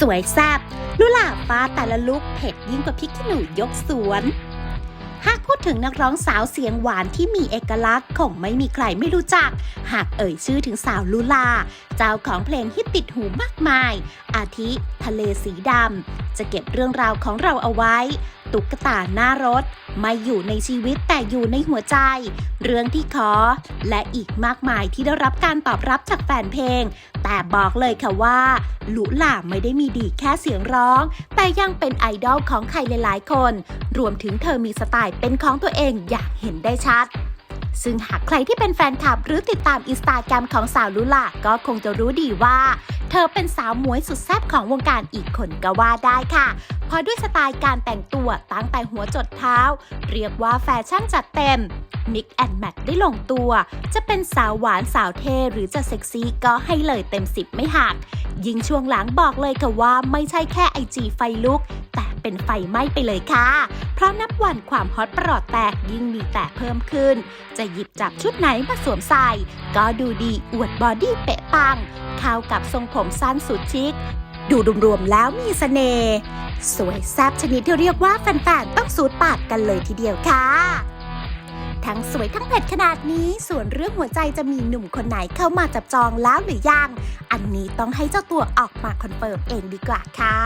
สวยแซบลุลาฟ้าแต่ละลุกเผ็ดยิ่งกว่าพริกขี้หนูยกสวน หากพูดถึงนักร้องสาวเสียงหวานที่มีเอกลักษณ์คงไม่มีใครไม่รู้จัก หากเอ่ยชื่อถึงสาวลุลา เจ้าของเพลงฮิตติดหูมากมาย อาทิ ทะเลสีดำจะเก็บเรื่องราวของเราเอาไว้ ตุ๊กตาหน้ารถ ไม่อยู่ในชีวิตแต่อยู่ในหัวใจ เรื่องที่ขอ และอีกมากมายที่ได้รับการตอบรับจากแฟนเพลง แต่บอกเลยค่ะว่าลุล่าไม่ได้มีดีแค่เสียงร้อง แต่ยังเป็นไอดอลของใครหลายๆ คน รวมถึงเธอมีสไตล์เป็นของตัวเองอย่างเห็นได้ชัดซึ่งหากใครที่เป็นแฟนคลับหรือติดตามอินสตาแกรมของสาวลุล่าก็คงจะรู้ดีว่า ธอเป็นสาวหมวยสุดแซ่บของวงการอีกคนก็ว่าได้ค่ะเพราะด้วยสไตล์การแต่งตัวตั้งแต่หัวจดเท้า เรียกว่าแฟชั่นจัดเต็มมิกแอนแมทได้ลงตัว จะเป็นสาวหวานสาวเท่หรือจะเซ็กซี่ก็ให้เลยเต็มสิบไม่หัก ยิงช่วงหลังบอกเลยค่ะว่าไม่ใช่แค่ไอจีไฟลุก แต่เป็นไฟไหม้ไปเลยค่ะ เพราะนับวันความฮอตประหลอดแตกยิ่งมีแต่เพิ่มขึ้น จะหยิบจับชุดไหนมาสวมใส่ ก็ดูดีอวดบอดี้เป๊ะปัง เข้ากับทรงผมสั้นสุดชิค ดูรวมๆแล้วมีเสน่ห์สวยแซ่บชนิดที่เรียกว่าแฟนๆต้องสูดปากกันเลยทีเดียวค่ะทั้งสวยทั้งเผ็ดขนาดนี้ ส่วนเรื่องหัวใจจะมีหนุ่มคนไหนเข้ามาจับจองแล้วหรือยัง อันนี้ต้องให้เจ้าตัวออกมาคอนเฟิร์มเองดีกว่าค่ะ